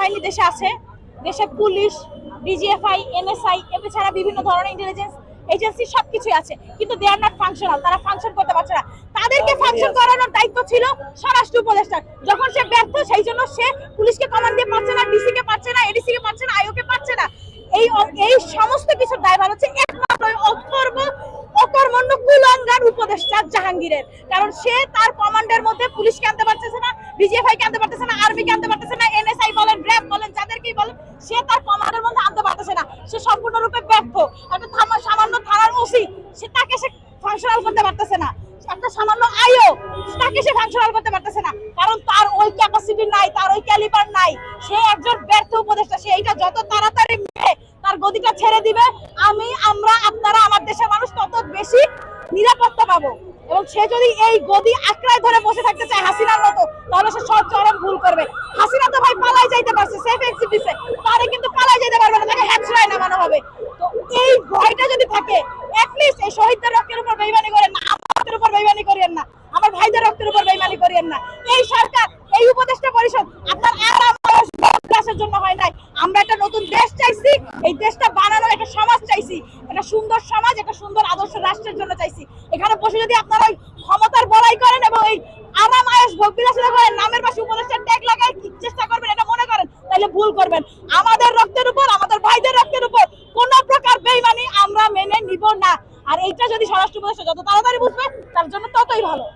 বাহিনী দেশে আছে দেশে পুলিশ ডিজিএফআই এনএসআই এছাড়া বিভিন্ন ধরনের ইন্টেলিজেন্স এজেন্সি সবকিছুই আছে। কিন্তু দে আর নট ফাংশনাল তারা ফাংশন করতে পারছে না। তাদেরকে ফাংশন করানোর দায়িত্ব ছিল স্বরাষ্ট্র উপদেষ্টার। যখন সে ব্যর্থ সেই জন্য সে পুলিশকে কমান্ড দিয়ে পাচ্ছে না ডিসি কে পাচ্ছে না এডিসি কে পাচ্ছে না পাচ্ছে না। এই এই সমস্ত কিছুর দায়ভার হচ্ছে একমাত্র অথর্ব অকর্মণ্য কুলঙ্গার উপদেষ্টা জাহাঙ্গীরের। কারণ সে তার কমান্ডের মধ্যে পুলিশকে আনতে পারতেছে না ডিজিএফআই কে আনতে পারতেছে না আর্মি কে আনতে পারতেছে না এনএসআই বলেন র্যাব বলেন যাদেরকেই বলেন সে তার মধ্যে আনতে পারতেছে না। সে সম্পূর্ণরূপে ব্যর্থ। একটা সামান্য থানার সে তাকে সে ফাংশনাল করতে পারতেছে না। একটা সামান্য তাকে সে ফাংশনাল করতে পারতেছে না। কারণ তার ওই ক্যাপাসিটি নাই, তার ওই ক্যালিবার নাই। সে একজন ব্যর্থ উপদেষ্টা, সে এইটা যত তাড়াতাড়ি মেরে তার গদিটা ছেড়ে দিবে, আমি, আমরা, আপনারা, আমার দেশের মানুষ তত বেশি নিরাপত্তা পাবো। এবং সে যদি এই গদি আঁকড়ায় ধরে বসে থাকতে চায় হাসিনার মতো, তাহলে সে সব চরম ভুল করবে। হাসিনা তো ভাই পালাই যাইতে পারছে সেফ এক্সিট দিছে তারে কিন্তু পালাই যাইতে পারবে না তাকে হ্যাচড়ায় নামানো হবে। তো এই ভয়টা যদি থাকে অ্যাটলিস্ট এই শহীদদের রক্তের উপর বেইমানি করেন না আমার উপর বেইমানি করিয়েন না, আমার ভাইদের রক্তের উপর বেইমানি করিয়েন না। এই সরকার, এই উপদেষ্টা পরিষদ, আপনার আর আমার জন্য হয় নাই। আমরা একটা নতুন দেশ চাইছি, এই দেশটা বানানোর একটা সমাজ চাইছি, একটা সুন্দর সমাজ, একটা সুন্দর আদর্শ রাষ্ট্রের জন্য চাইছি। এখানে বসে যদি আপনারা ওই ক্ষমতার বড়াই করেন এবং এই আরাম আয়েস ভোগ করেন, নামের পাশে উপদেষ্টার ট্যাগ লাগায় চেষ্টা করবেন এটা মনে করেন, তাহলে ভুল করবেন। আমাদের রক্তের উপর আমাদের ভাইদের রক্তের উপর কোন প্রকার বেইমানি আমরা মেনে নিব না। আর এইটা যদি স্বরাষ্ট্র উপদেষ্টা যত তাড়াতাড়ি বুঝবে তার জন্য ততই ভালো।